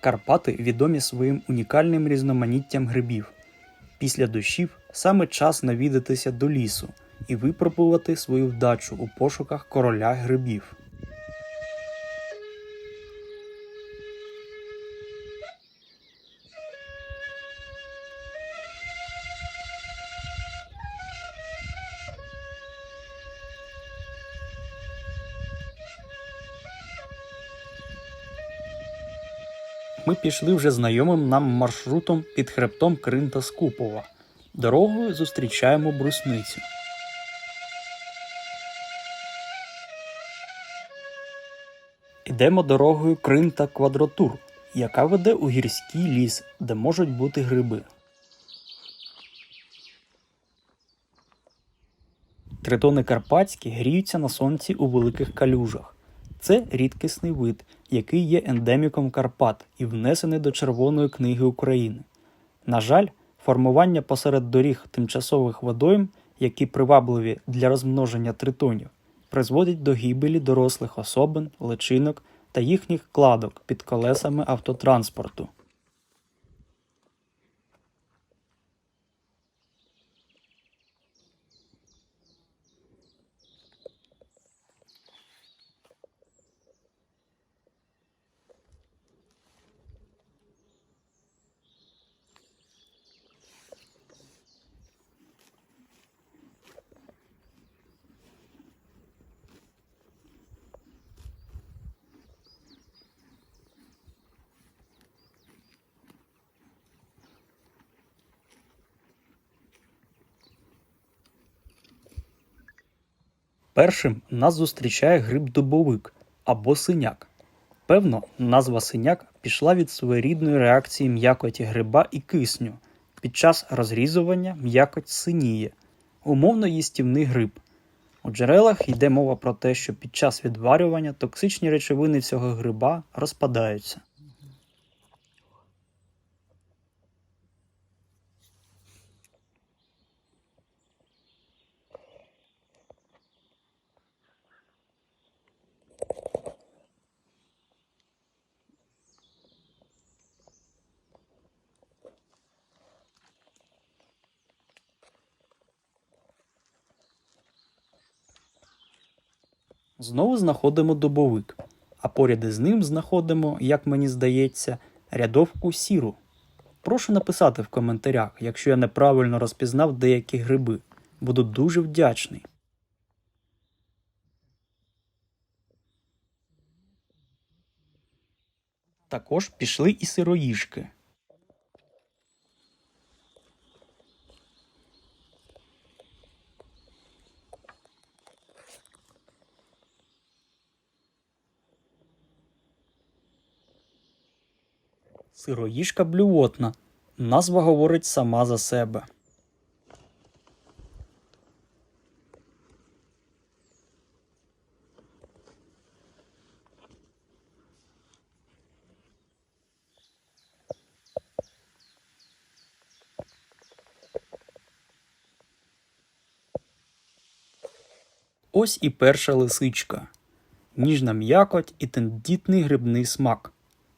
Карпати відомі своїм унікальним різноманіттям грибів. Після дощів саме час навідатися до лісу і випробувати свою вдачу у пошуках короля грибів. Ми пішли вже знайомим нам маршрутом під хребтом Кринта Скупова. Дорогою зустрічаємо брусницю. Ідемо дорогою Кринта Квадротур, яка веде у гірський ліс, де можуть бути гриби. Тритони карпатські гріються на сонці у великих калюжах. Це рідкісний вид, який є ендеміком Карпат і внесений до Червоної книги України. На жаль, формування посеред доріг тимчасових водойм, які привабливі для розмноження тритонів, призводить до гибелі дорослих особин, личинок та їхніх кладок під колесами автотранспорту. Першим нас зустрічає гриб дубовик або синяк. Певно, назва синяк пішла від своєрідної реакції м'якоті гриба і кисню. Під час розрізування м'якоть синіє, умовно їстівний гриб. У джерелах йде мова про те, що під час відварювання токсичні речовини цього гриба розпадаються. Знову знаходимо дубовик, а поряд із ним знаходимо, як мені здається, рядовку сіру. Прошу написати в коментарях, якщо я неправильно розпізнав деякі гриби. Буду дуже вдячний. Також пішли і сироїжки. Сироїжка блювотна. Назва говорить сама за себе. Ось і перша лисичка. Ніжна м'якоть і тендітний грибний смак.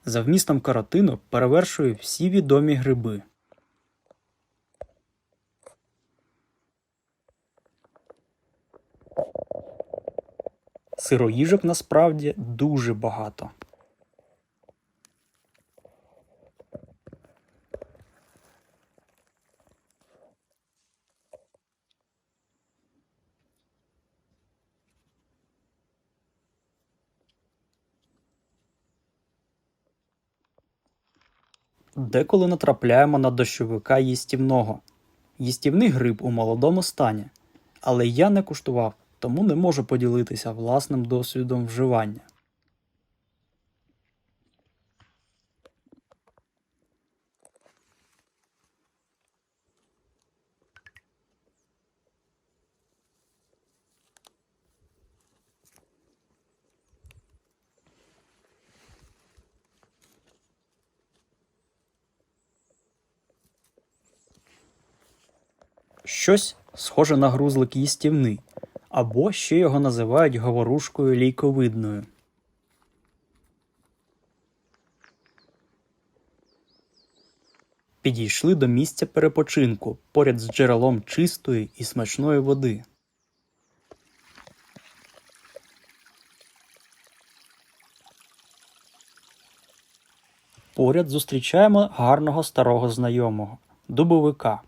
За вмістом каротину перевершує всі відомі гриби. Сироїжок насправді дуже багато. Деколи натрапляємо на дощовика їстівного. Їстівний гриб у молодому стані. Але я не куштував, тому не можу поділитися власним досвідом вживання. Щось схоже на грузлик їстівний, або ще його називають говорушкою лійковидною. Підійшли до місця перепочинку поряд з джерелом чистої і смачної води. Поряд зустрічаємо гарного старого знайомого дубовика.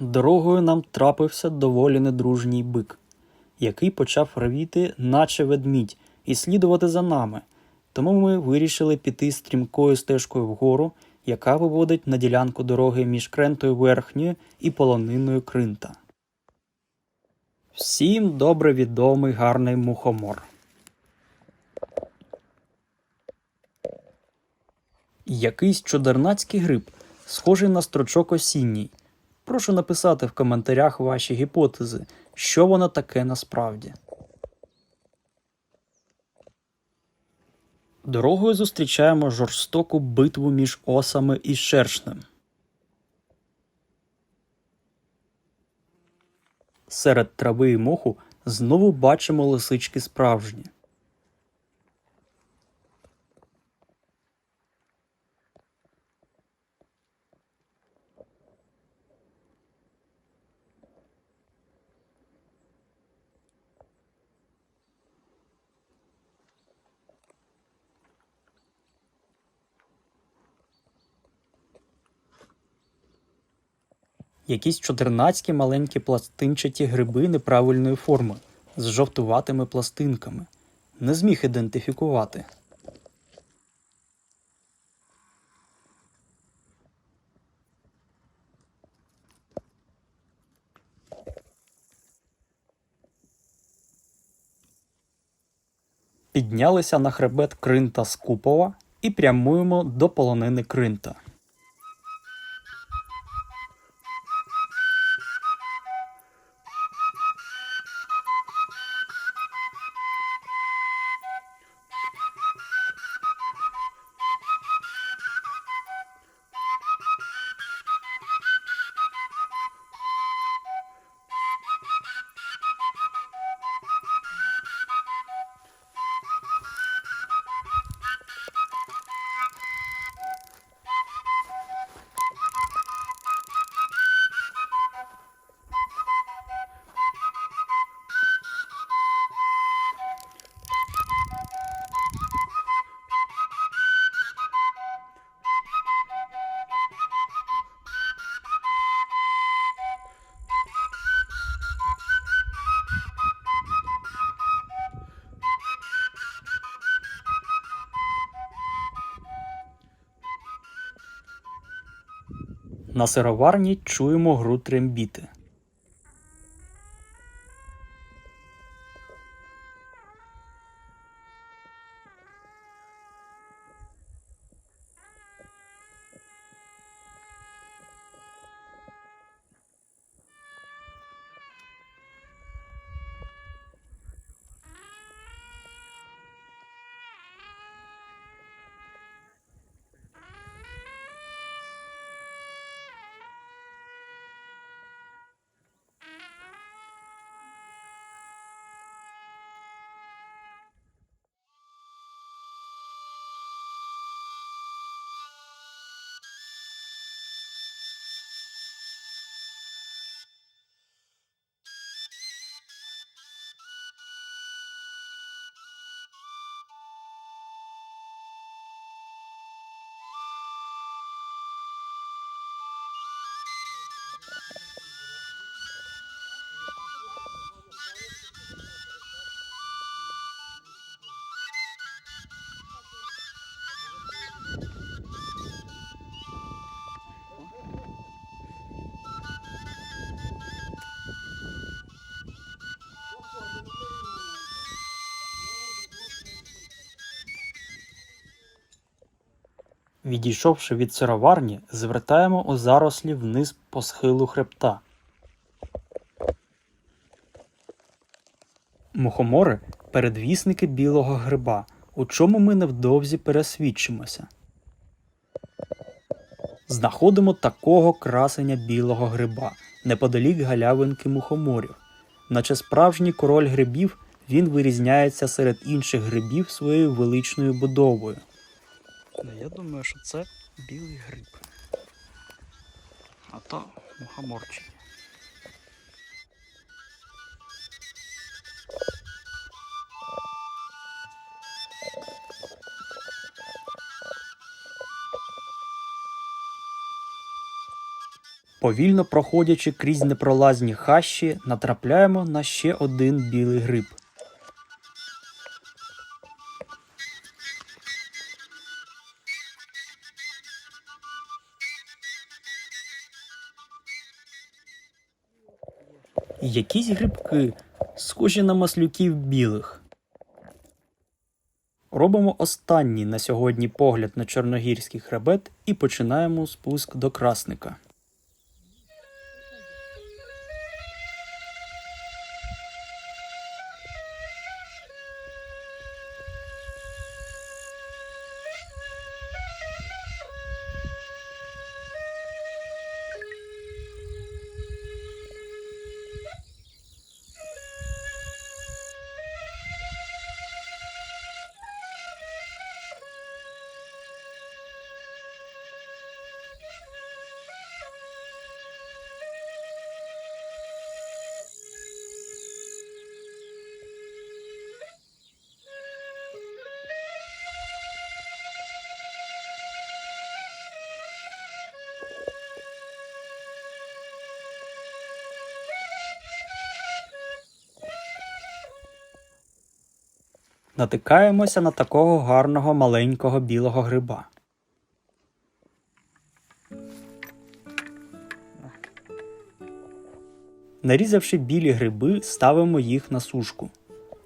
Дорогою нам трапився доволі недружній бик, який почав ревіти, наче ведмідь, і слідувати за нами. Тому ми вирішили піти стрімкою стежкою вгору, яка виводить на ділянку дороги між крентою верхньою і полониною кринта. Всім добре відомий гарний мухомор. Якийсь чудернацький гриб, схожий на строчок осінній. Прошу написати в коментарях ваші гіпотези, що воно таке насправді. Дорогою зустрічаємо жорстоку битву між осами і шершнем. Серед трави і моху знову бачимо лисички справжні. Якісь чотирнацькі маленькі пластинчаті гриби неправильної форми з жовтуватими пластинками. Не зміг ідентифікувати. Піднялися на хребет Кринта Скупова і прямуємо до полонини Кринта. На сироварні чуємо гру трембіти. Відійшовши від сироварні, звертаємо у зарослі вниз по схилу хребта. Мухомори передвісники білого гриба, у чому ми невдовзі пересвідчимося. Знаходимо такого красення білого гриба неподалік галявинки мухоморів. Наче справжній король грибів, він вирізняється серед інших грибів своєю величною будовою. Я думаю, що це білий гриб. А то мухоморчик. Повільно проходячи крізь непролазні хащі, натрапляємо на ще один білий гриб. Якісь грибки, схожі на маслюків білих. Робимо останній на сьогодні погляд на чорногірський хребет і починаємо спуск до красника. Натикаємося на такого гарного маленького білого гриба. Нарізавши білі гриби, ставимо їх на сушку.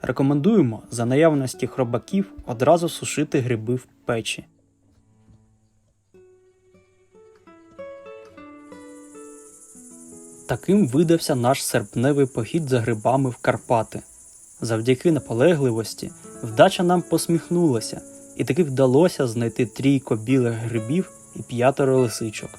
Рекомендуємо за наявності хробаків одразу сушити гриби в печі. Таким видався наш серпневий похід за грибами в Карпати. Завдяки наполегливості вдача нам посміхнулася, і таки вдалося знайти трійко білих грибів і п'ятеро лисичок.